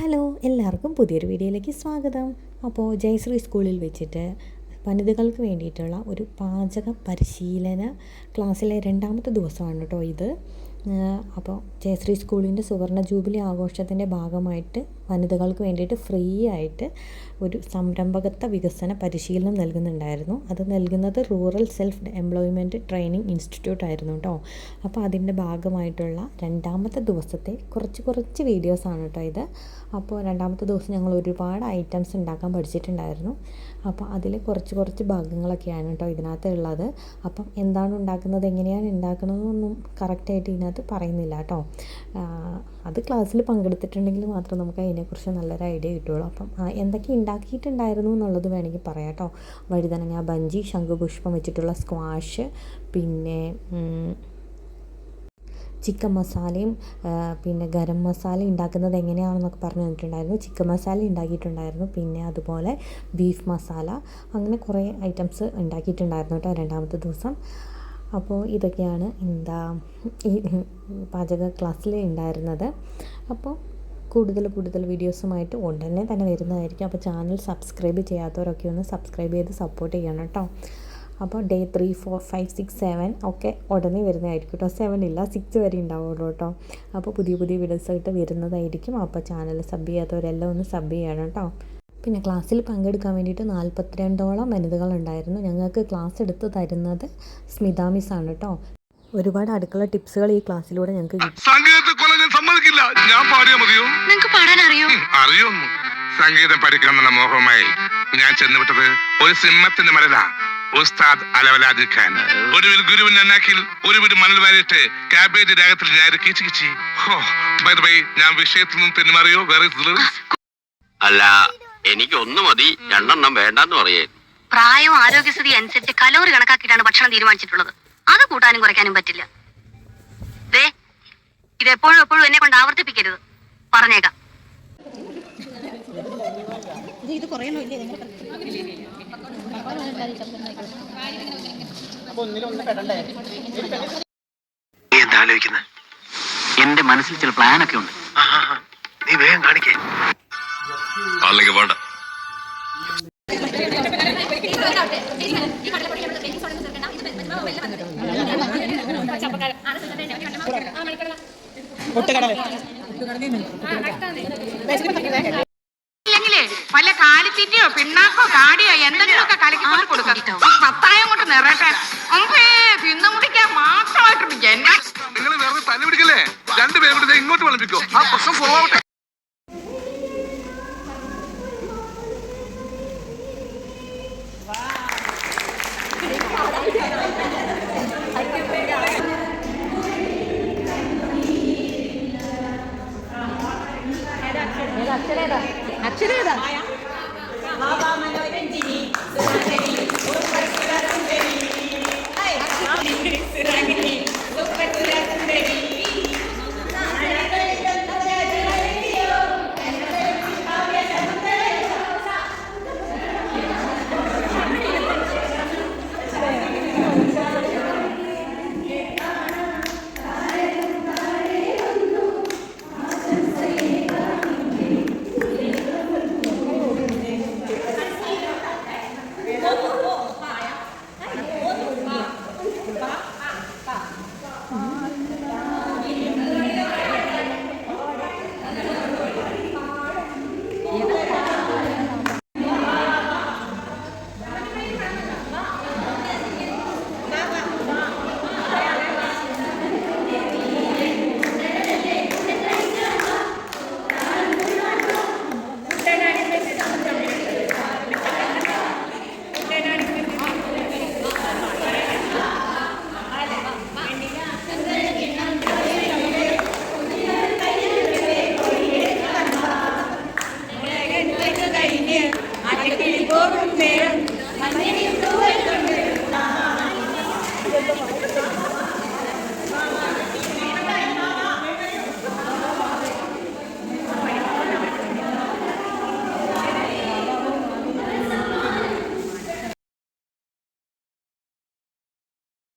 Hello എല്ലാവർക്കും പുതിയൊരു വീഡിയോയിലേക്ക് സ്വാഗതം. അപ്പോൾ ജയശ്രീ സ്കൂളിൽ വെച്ചിട്ട് വനിതകൾക്ക് വേണ്ടിയിട്ടുള്ള ഒരു പാചക പരിശീലന ക്ലാസ്സിലെ രണ്ടാമത്തെ ദിവസമാണ് കേട്ടോ ഇത്. അപ്പോൾ ജയശ്രീ സ്കൂളിന്റെ സുവർണ ജൂബിലി ആഘോഷത്തിന്റെ ഭാഗമായിട്ട് വനിതകൾക്ക് വേണ്ടിയിട്ട് ഫ്രീ ആയിട്ട് ഒരു സംരംഭകത്വ വികസന പരിശീലനം നൽകുന്നുണ്ടായിരുന്നു. അത് നൽകുന്നത് rural self employment training institute ആയിരുന്നു കേട്ടോ അപ്പോൾ അതിന്റെ ഭാഗമായിട്ടുള്ള രണ്ടാമത്തെ ദിവസത്തെ കുറച്ച് കുറച്ച് വീഡിയോസാണ് കേട്ടോ ഇത്. അപ്പോൾ രണ്ടാമത്തെ ദിവസം ഞങ്ങൾ ഒരുപാട് ഐറ്റംസ് ഉണ്ടാക്കാൻ പഠിച്ചിട്ടുണ്ടായിരുന്നു. അപ്പോൾ അതിൽ കുറച്ച് കുറച്ച് ഭാഗങ്ങളൊക്കെയാണ് കേട്ടോ ഇതിനകത്ത് ഉള്ളത്. അപ്പം എന്താണ് ഉണ്ടാക്കുന്നത് എങ്ങനെയാണ് ഉണ്ടാക്കുന്നതെന്നൊന്നും കറക്റ്റായിട്ട് ഇതിനകത്ത് പറയുന്നില്ല കേട്ടോ അത് ക്ലാസ്സിൽ പങ്കെടുത്തിട്ടുണ്ടെങ്കിൽ മാത്രം നമുക്ക് അതിനെക്കുറിച്ച് നല്ലൊരു ഐഡിയ കിട്ടുള്ളൂ അപ്പം എന്തൊക്കെ ഉണ്ടാക്കിയിട്ടുണ്ടായിരുന്നു എന്നുള്ളത് വേണമെങ്കിൽ പറയാം കേട്ടോ. വഴുതനങ്ങ ബഞ്ചി ശംഖുപുഷ്പം വെച്ചിട്ടുള്ള സ്ക്വാഷ് പിന്നെ ചിക്കൻ മസാലയും പിന്നെ ഗരം മസാല ഉണ്ടാക്കുന്നത് എങ്ങനെയാണെന്നൊക്കെ പറഞ്ഞു തന്നിട്ടുണ്ടായിരുന്നു. ചിക്കൻ മസാല ഉണ്ടാക്കിയിട്ടുണ്ടായിരുന്നു. പിന്നെ അതുപോലെ ബീഫ് മസാല അങ്ങനെ കുറേ ഐറ്റംസ് ഉണ്ടാക്കിയിട്ടുണ്ടായിരുന്നു കേട്ടോ രണ്ടാമത്തെ ദിവസം. അപ്പോൾ ഇതൊക്കെയാണ് എന്താ ഈ പാചക ക്ലാസ്സിൽ ഉണ്ടായിരുന്നത്. അപ്പോൾ കൂടുതൽ കൂടുതൽ വീഡിയോസുമായിട്ട് ഉടനെ തന്നെ വരുന്നതായിരിക്കും. അപ്പോൾ ചാനൽ സബ്സ്ക്രൈബ് ചെയ്യാത്തവരൊക്കെ ഒന്ന് സബ്സ്ക്രൈബ് ചെയ്ത് സപ്പോർട്ട് ചെയ്യണം കേട്ടോ. അപ്പോൾ day three four five six seven ഒക്കെ ഉടനെ വരുന്നതായിരിക്കും കേട്ടോ. സെവൻ ഇല്ല സിക്സ് വരെ ഉണ്ടാവുള്ളൂ കേട്ടോ. അപ്പോൾ പുതിയ പുതിയ വീഡിയോസ് ആയിട്ട് വരുന്നതായിരിക്കും. അപ്പോൾ ചാനൽ സബ് ചെയ്യാത്തവരെല്ലാം ഒന്ന് സബ് ചെയ്യണം കേട്ടോ. പിന്നെ ക്ലാസ്സിൽ പങ്കെടുക്കാൻ വേണ്ടിയിട്ട് നാൽപ്പത്തിരണ്ടോളം വനിതകളുണ്ടായിരുന്നു. ഞങ്ങൾക്ക് ക്ലാസ് എടുത്ത് തരുന്നത് സ്മിത മിസ് ആണ് കേട്ടോ ഒരുപാട് അടുക്കള ടിപ്സുകൾ ഈ ക്ലാസ്സിലൂടെ ഞങ്ങൾക്ക് കിട്ടി. സംഗീതത്തെ ഞാൻ സമ്മതിക്കില്ല. ഞാൻ പാടിയാ മതിയോ? നിങ്ങൾക്ക് പാടാൻ അറിയോ? മോഹമായി ഞാൻ ചെന്നുവിട്ടത് ഒരു സിംഹത്തിന്റെ മരല ഉസ്താദ് അലവലാദ് ഖാൻ. ഒടുവിൽ ഗുരുവിന്റെ അന്നാക്കിൽ ഒരു വീട് മണൽ വാരിയിട്ട് കാബേജ് രാഗത്തിൽ ഞാൻ കീച്ചു കിച്ചി. ഹോ ബൈ ബൈ ഞാൻ വിഷയത്തിൽ നിന്നും തെന്നുമാറിയോ? വേറെ അല്ല എനിക്ക് ഒന്ന് മതി. രണ്ടെണ്ണം വേണ്ടെന്ന് പറയേ പ്രായവും ആരോഗ്യസ്ഥിതി അനുസരിച്ച് കലോറി കണക്കാക്കിയിട്ടാണ് ഭക്ഷണം തീരുമാനിച്ചിട്ടുള്ളത്. അത് കൂട്ടാനും കുറയ്ക്കാനും പറ്റില്ല. ദേ ഇത് എപ്പോഴും എപ്പോഴും എന്നെ കൊണ്ട് ആവർത്തിപ്പിക്കരുത്. പറഞ്ഞേക്കാം. നീ എന്താ ആലോചിക്കുന്നത് എന്റെ മനസ്സിൽ ചില പ്ലാനൊക്കെ ഉണ്ട്. നീ വേഗം കാണിക്കേ. അല്ലെങ്കിൽ വേണ്ട ഇല്ലെങ്കിലേ വല്ല കാലിത്തീറ്റയോ പിണ്ണാക്കോ കാടിയോ എന്തെങ്കിലുമൊക്കെ കലക്കി കൊണ്ട് കൊടുക്കാം. പത്തായം കൊണ്ട് നിറയട്ടെ. അമ്പേ തിന്നു മുടിക്കാൻ മാത്രമായിട്ടുണ്ട് ജന്മ നിങ്ങൾ വേറെ തല്ലി പിടിക്കല്ലേ? രണ്ടുപേരും ഇങ്ങോട്ട് വിളമ്പിക്കോ ആ പ്രശ്നം പോവാട്ടെ അക്ഷരേതാ? അക്ഷരേതാ?